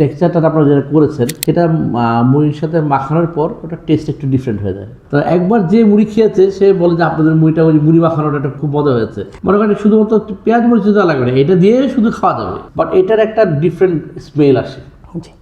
টেক্সচারটা আপনারা যেটা করেছেন সেটা মুড়ির সাথে মাখানোর পর ওটা টেস্ট একটু ডিফারেন্ট হয়ে যায়। তো একবার যে মুড়ি খেয়েছে সে বলে যে আপনাদের মুড়িটা ওই মুড়ি মাখানোটা একটা খুব মজা হয়েছে। মনে করেন শুধুমাত্র পেঁয়াজ মরিচ দেওয়া লাগবে না এটা দিয়ে শুধু খাওয়া যাবে। বাট এটার একটা ডিফারেন্ট স্মেল আসে।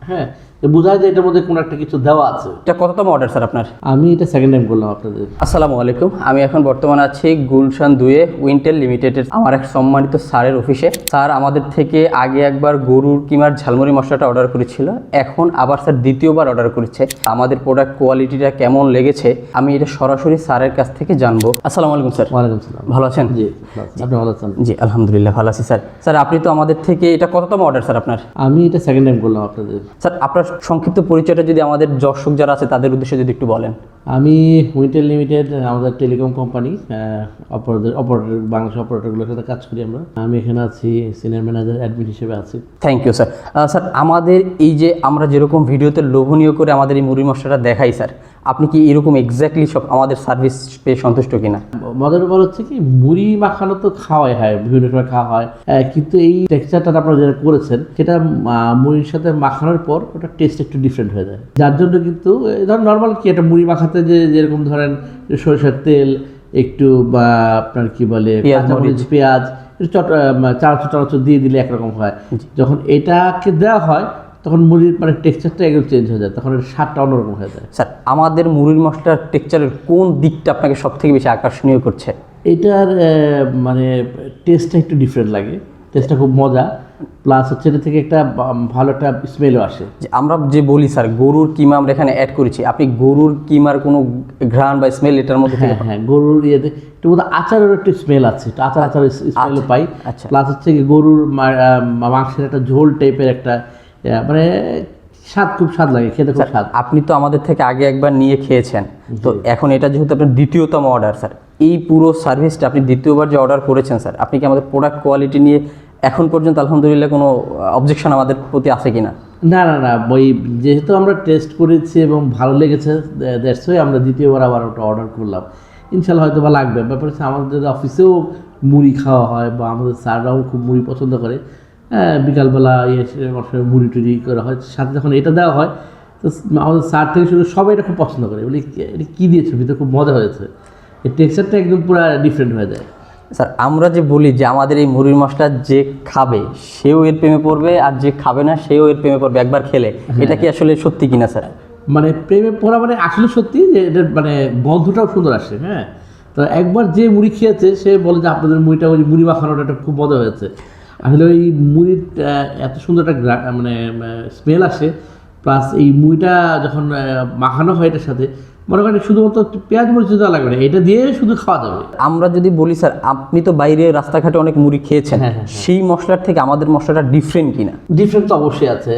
হ্যাঁ? বোঝা যায় যে এটার মধ্যে কোনো একটা কিছু দেওয়া আছে। এটা কততম অর্ডার স্যার আপনার? আমি এটা সেকেন্ড টাইম করলাম আপনাদের। আসসালামু আলাইকুম। আমি এখন বর্তমানে আছি গুলশান দুয়ে উইন্টেল লিমিটেডের আমার এক সম্মানিত স্যারের অফিসে। স্যার আমাদের থেকে আগে একবার গরুর কিমার ঝালমুড়ি মশলাটা অর্ডার করেছিল। এখন আবার স্যার দ্বিতীয়বার অর্ডার করেছে। আমাদের প্রোডাক্ট কোয়ালিটিটা কেমন লেগেছে আমি এটা সরাসরি স্যারের কাছ থেকে জানব। আসসালামু আলাইকুম স্যার। ওয়ালাইকুম সালাম। ভালো আছেন? জি আপনি ভালো আছেন? জি আলহামদুলিল্লাহ ভালো আছি স্যার। স্যার আপনি তো আমাদের থেকে এটা কততম অর্ডার স্যার আপনার? আমি এটা সেকেন্ড টাইম করলাম আপনাদের। স্যার আপনার সংক্ষিপ্ত পরিচয়টা যদি আমাদের দর্শক যারা আছে তাদের উদ্দেশ্যে যদি একটু বলেন। আমি উইন্টেল লিমিটেড আমাদের telecom company operator operator Bangladesh অপারেটরগুলোর সাথে কাজ করি আমরা। আমি এখানে আছি সিনিয়র ম্যানেজার অ্যাডমিন হিসেবে আছি। থ্যাংক ইউ স্যার স্যার আমাদের এই যে আমরা যেরকম ভিডিওতে লোভনীয় করে আমাদের এই মুড়ি মশলাটা দেখাই স্যার আপনি কি এরকম এক্স্যাক্টলি সব আমাদের সার্ভিস পেয়ে সন্তুষ্ট কিনা? মজার ব্যাপার হচ্ছে কি মুড়ি মাখানো তো খাওয়াই হয় বিভিন্ন সময় খাওয়া হয়। কিন্তু এই টেক্সচারটা আপনারা যেটা করেছেন সেটা মুড়ির সাথে মাখানোর পর ওটা টেস্ট একটু ডিফারেন্ট হয়ে যায়। যার জন্য কিন্তু ধরেন নর্মাল কি একটা মুড়ি মাখাতে যে যেরকম ধরেন সরষের তেল একটু বা আপনার কি বলে পেঁয়াজ, কাঁচামরিচ, পেঁয়াজ চানাচুর টানাচুর দিয়ে দিলে একরকম হয়। যখন এটাকে দেওয়া হয় তখন মুড়ির মানে টেক্সচারটা একদম চেঞ্জ হয়ে যায় তখন এর স্বাদটা অন্যরকম হয়ে যায়। স্যার আমাদের মুড়ির মশলার টেক্সচারের কোন দিকটা আপনাকে সব থেকে বেশি আকর্ষণীয় করছে? এটার মানে টেস্টটা একটু ডিফারেন্ট লাগে টেস্টটা খুব মজা প্লাস হচ্ছে এটা থেকে একটা ভালো একটা স্মেলও আসে। যে আমরা যে বলি স্যার গরুর কিমা আমরা এখানে অ্যাড করেছি আপনি গরুর কিমার কোনো ঘ্রাণ বা স্মেল এটার মধ্যে হ্যাঁ হ্যাঁ গরুর ইয়েতে একটু বোধহয় আচারের একটু স্মেল আছে একটু আচার আচার স্মেলও পাই। আচ্ছা। প্লাস হচ্ছে গরুর মাংসের একটা ঝোল টাইপের একটা মানে স্বাদ খুব স্বাদ লাগে খেতে খুব স্বাদ। আপনি তো আমাদের থেকে আগে একবার নিয়ে খেয়েছেন। তো এখন এটা যেহেতু আপনার দ্বিতীয়তম অর্ডার স্যার এই পুরো সার্ভিসটা আপনি দ্বিতীয়বার যে অর্ডার করেছেন স্যার আপনি কি আমাদের প্রোডাক্ট কোয়ালিটি নিয়ে এখন পর্যন্ত আলহামদুলিল্লাহ কোনো অবজেকশন আমাদের প্রতি আছে কি না না না না ওই যেহেতু আমরা টেস্ট করেছি এবং ভালো লেগেছে দ্যাটস আমরা দ্বিতীয়বার আবার ওটা অর্ডার করলাম। ইনশাল্লাহ হয়তো বা লাগবে। ব্যাপার হচ্ছে আমাদের অফিসেও মুড়ি খাওয়া হয় বা আমাদের স্যাররাও খুব মুড়ি পছন্দ করে। বিকালবেলা ইয়ে অনেক সময় মুড়ি টুড়ি করা হয়। সাথে যখন এটা দেওয়া হয় তো আমাদের স্যার থেকে শুরু সবাই এটা খুব পছন্দ করে। বলি এটা কী দিয়েছে ভিতরে খুব মজা হয়েছে। এই টেক্সচারটা একদম পুরো ডিফারেন্ট হয়ে যায়। স্যার আমরা যে বলি যে আমাদের এই মুড়ির মশলা যে খাবে সেও এর প্রেমে পড়বে আর যে খাবে না সেও এর প্রেমে পড়বে। একবার খেলে এটা কি আসলে সত্যি কিনা স্যার? মানে প্রেমে পড়া মানে আসলে সত্যি যে এটার মানে গন্ধটাও সুন্দর আসে হ্যাঁ? তো একবার যে মুড়ি খেয়েছে সে বলে যে আপনাদের মুড়িটা ওই মুড়ি মাখানোটা খুব মজা হয়েছে। আসলে ওই মুড়ির এত সুন্দর একটা মানে স্মেল আসে প্লাস এই মুড়িটা যখন মাখানো হয় এটার সাথে মনে করেন শুধুমাত্র পেঁয়াজ মরিচ দেওয়া লাগবে না এটা দিয়ে শুধু খাওয়া যাবে। আমরা যদি বলি স্যার আপনি তো বাইরে রাস্তাঘাটে অনেক মুড়ি খেয়েছেন হ্যাঁ, হ্যাঁ, সেই মশলার থেকে আমাদের মশলাটা ডিফারেন্ট কিনা? ডিফারেন্ট তো অবশ্যই আছে।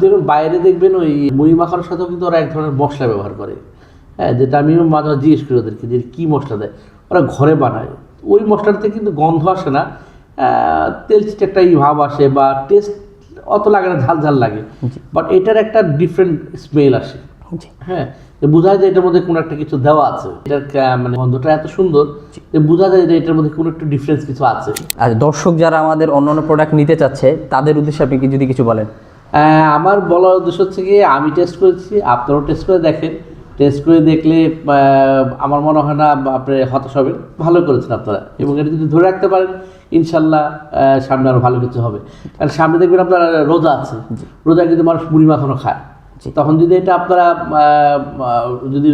দেখুন বাইরে দেখবেন ওই মুড়ি মাখানোর সাথেও কিন্তু ওরা এক ধরনের মশলা ব্যবহার করে। হ্যাঁ যেটা আমিও মাঝে মাঝে জিজ্ঞেস করি ওদেরকে যে কী মশলা দেয়? ওরা ঘরে বানায়। ওই মশলাটাতে কিন্তু গন্ধ আসে না। চিটে একটা ই ভাব আসে বা টেস্ট অত লাগে না ঝাল ঝাল লাগে বাট এটার একটা ডিফারেন্ট স্মেল আসে। হ্যাঁ? বোঝা যায় এটার মধ্যে কোনো একটা কিছু দেওয়া আছে। এটার মানে গন্ধটা এত সুন্দর যে বোঝা যায় যে এটার মধ্যে কোনো একটু ডিফারেন্স কিছু আছে। আর দর্শক যারা আমাদের অন্য অন্য প্রোডাক্ট নিতে চাচ্ছে তাদের উদ্দেশ্যে আপনি কি যদি কিছু বলেন? আমার বলার উদ্দেশ্য হচ্ছে কি আমি টেস্ট করেছি আপনারাও টেস্ট করে দেখেন। টেস্ট করে দেখলে আমার মনে হয় না আপনি হতাশ হবেন। ভালো করেছেন আপনারা। এবং এটা যদি ধরে রাখতে পারেন ইনশাল্লাহ সামনে আরও ভালো কিছু হবে। কারণ সামনে দেখবেন আপনার রোজা আছে। রোজা কিন্তু মানুষ মুড়ি মাখানো খায়। তখন যদি এটা আপনারা যদি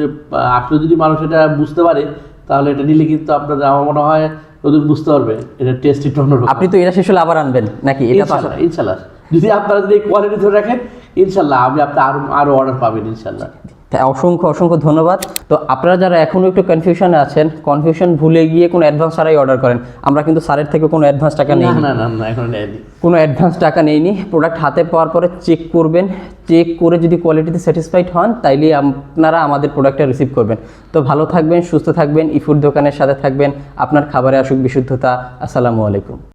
আসলে যদি মানুষ এটা বুঝতে পারে তাহলে এটা নিলে কিন্তু আপনাদের আমার মনে হয় ওদের বুঝতে পারবে এটা টেস্ট একটু অন্যরকম। আপনি তো এটা শেষ হলে আবার আনবেন নাকি? এটা ইনশাল্লাহ যদি আপনারা যদি কোয়ালিটি ধরে রাখেন ইনশাল্লাহ আমি আপনি আরও আরও অর্ডার পাবেন ইনশাল্লাহ। অসংখ্য অসংখ্য ধন্যবাদ। তো আপনারা যারা এখনও একটু কনফিউশনে আছেন কনফিউশন ভুলে গিয়ে কোনো অ্যাডভান্স ছাড়াই অর্ডার করেন। আমরা কিন্তু স্যারের থেকে কোনো অ্যাডভান্স টাকা নেই না না না না এখন কোনো অ্যাডভান্স টাকা নেইনি। প্রোডাক্ট হাতে পাওয়ার পরে চেক করবেন। চেক করে যদি কোয়ালিটিতে স্যাটিসফাইড হন তাইলে আপনারা আমাদের প্রোডাক্টটা রিসিভ করবেন। তো ভালো থাকবেন সুস্থ থাকবেন ইফুড দোকানের সাথে থাকবেন। আপনার খাবারে আসুক বিশুদ্ধতা। আসসালামু আলাইকুম।